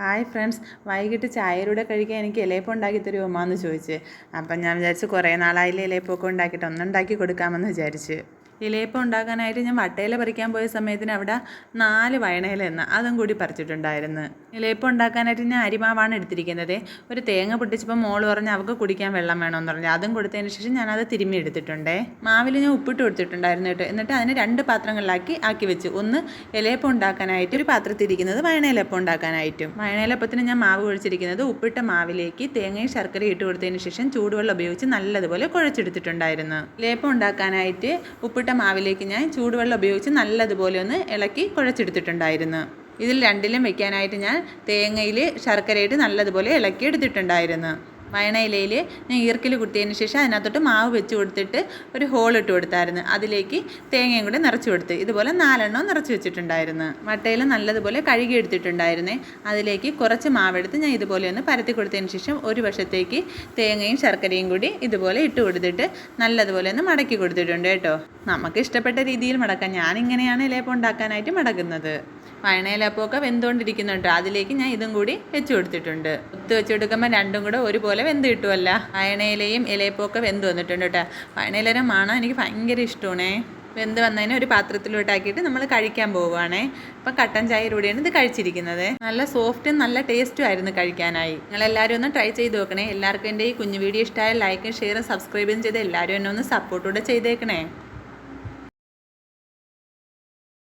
Hi friends. വൈകിട്ട് ചായയിലൂടെ കഴിക്കാൻ എനിക്ക് ഇലയപ്പം ഉണ്ടാക്കി തരുമോ എന്ന് ചോദിച്ച്. അപ്പം ഞാൻ വിചാരിച്ചു കുറേ നാളായില്ലേ ഇലയപ്പമൊക്കെ ഉണ്ടാക്കിയിട്ട് ഒന്നുണ്ടാക്കി കൊടുക്കാമെന്ന് വിചാരിച്ച്. ഇലയപ്പം ഉണ്ടാക്കാനായിട്ട് ഞാൻ വട്ടയില പറിക്കാൻ പോയ സമയത്തിന് അവിടെ നാല് വയണയില എന്ന അതും കൂടി പറിച്ചിട്ടുണ്ടായിരുന്നു. ഇലയപ്പം ഉണ്ടാക്കാനായിട്ട് ഞാൻ അരിമാവാണ് എടുത്തിരിക്കുന്നത്. ഒരു തേങ്ങ പൊട്ടിച്ചപ്പോൾ മോൾ പറഞ്ഞ് അവൾക്ക് കുടിക്കാൻ വെള്ളം വേണമെന്ന് പറഞ്ഞു. അതും കൊടുത്തതിന് ശേഷം ഞാനത് തിരുമ്മി എടുത്തിട്ടുണ്ടേ. മാവിൽ ഞാൻ ഉപ്പിട്ട് കൊടുത്തിട്ടുണ്ടായിരുന്നു കേട്ടോ. എന്നിട്ട് അതിനെ രണ്ട് പാത്രങ്ങളിലാക്കി ആക്കി വെച്ചു. ഒന്ന് ഇലയപ്പം ഉണ്ടാക്കാനായിട്ട് ഒരു പാത്രത്തിരിക്കുന്നത് വയണയിലപ്പം ഉണ്ടാക്കാനായിട്ടും. വയണയിലപ്പത്തിന് ഞാൻ മാവ് കുഴിച്ചിരിക്കുന്നത് ഉപ്പിട്ട മാവിലേക്ക് തേങ്ങയും ശർക്കരയും ഇട്ട് കൊടുത്തതിന് ശേഷം ചൂടുവെള്ളം ഉപയോഗിച്ച് നല്ലതുപോലെ കുഴച്ചെടുത്തിട്ടുണ്ടായിരുന്നു. ഇലയപ്പം ഉണ്ടാക്കാനായിട്ട് ഉപ്പിട്ട മാവിലേക്ക് ഞാൻ ചൂടുവെള്ളം ഉപയോഗിച്ച് നല്ലതുപോലെ ഒന്ന് ഇളക്കി കുഴച്ചെടുത്തിട്ടുണ്ടായിരുന്നു. ഇതിൽ രണ്ടിലും വെക്കാനായിട്ട് ഞാൻ തേങ്ങയിൽ ശർക്കരയിട്ട് നല്ലതുപോലെ ഇളക്കി എടുത്തിട്ടുണ്ടായിരുന്നു വയണയിലയിൽ ഞാൻ ഈർക്കിൽ കുത്തിയതിന് ശേഷം അതിനകത്തോട്ട് മാവ് വെച്ച് കൊടുത്തിട്ട് ഒരു ഹോൾ ഇട്ട് കൊടുത്തായിരുന്നു. അതിലേക്ക് തേങ്ങയും കൂടി നിറച്ച് കൊടുത്ത്. ഇതുപോലെ നാലെണ്ണം നിറച്ച് വെച്ചിട്ടുണ്ടായിരുന്നു. വട്ടയിൽ നല്ലതുപോലെ കഴുകി എടുത്തിട്ടുണ്ടായിരുന്നേ. അതിലേക്ക് കുറച്ച് മാവെടുത്ത് ഞാൻ ഇതുപോലെ ഒന്ന് പരത്തി കൊടുത്തതിന് ശേഷം ഒരു വശത്തേക്ക് തേങ്ങയും ശർക്കരയും കൂടി ഇതുപോലെ ഇട്ട് കൊടുത്തിട്ട് നല്ലതുപോലെ ഒന്ന് മടക്കി കൊടുത്തിട്ടുണ്ട് കേട്ടോ. നമുക്ക് ഇഷ്ടപ്പെട്ട രീതിയിൽ മടക്കാം. ഞാനിങ്ങനെയാണ് ഇലയപ്പം ഉണ്ടാക്കാനായിട്ട് മടക്കുന്നത് വയണയിലപ്പമൊക്കെ വെന്തുകൊണ്ടിരിക്കുന്നുണ്ട്. അതിലേക്ക് ഞാൻ ഇതും കൂടി വെച്ച് കൊടുത്തിട്ടുണ്ട്. ഒത്ത് വെച്ച് കൊടുക്കുമ്പോൾ രണ്ടും കൂടെ ഒരുപോലെ വെന്ത് കിട്ടുമല്ല വയണയിലയും ഇലയപ്പമൊക്കെ വെന്ത് വന്നിട്ടുണ്ട് കേട്ടോ. വയണയിലയുടെ മണം എനിക്ക് ഭയങ്കര ഇഷ്ടമാണേ. വെന്ത് വന്നതിന് ഒരു പാത്രത്തിലോട്ടാക്കിയിട്ട് നമ്മൾ കഴിക്കാൻ പോവുകയാണേ. അപ്പം കട്ടൻ ചായയിലൂടെയാണ് ഇത് കഴിച്ചിരിക്കുന്നത്. നല്ല സോഫ്റ്റും നല്ല ടേസ്റ്റും ആയിരുന്നു കഴിക്കാനായി. നിങ്ങൾ എല്ലാവരും ഒന്ന് ട്രൈ ചെയ്ത് നോക്കണേ. എല്ലാവർക്കും എന്റെ ഈ കുഞ്ഞു വീഡിയോ ഇഷ്ടമായ ലൈക്കും ഷെയറും സബ്സ്ക്രൈബും ചെയ്ത് എല്ലാവരും എന്നെ ഒന്ന് സപ്പോർട്ടൂടെ ചെയ്തേക്കണേ.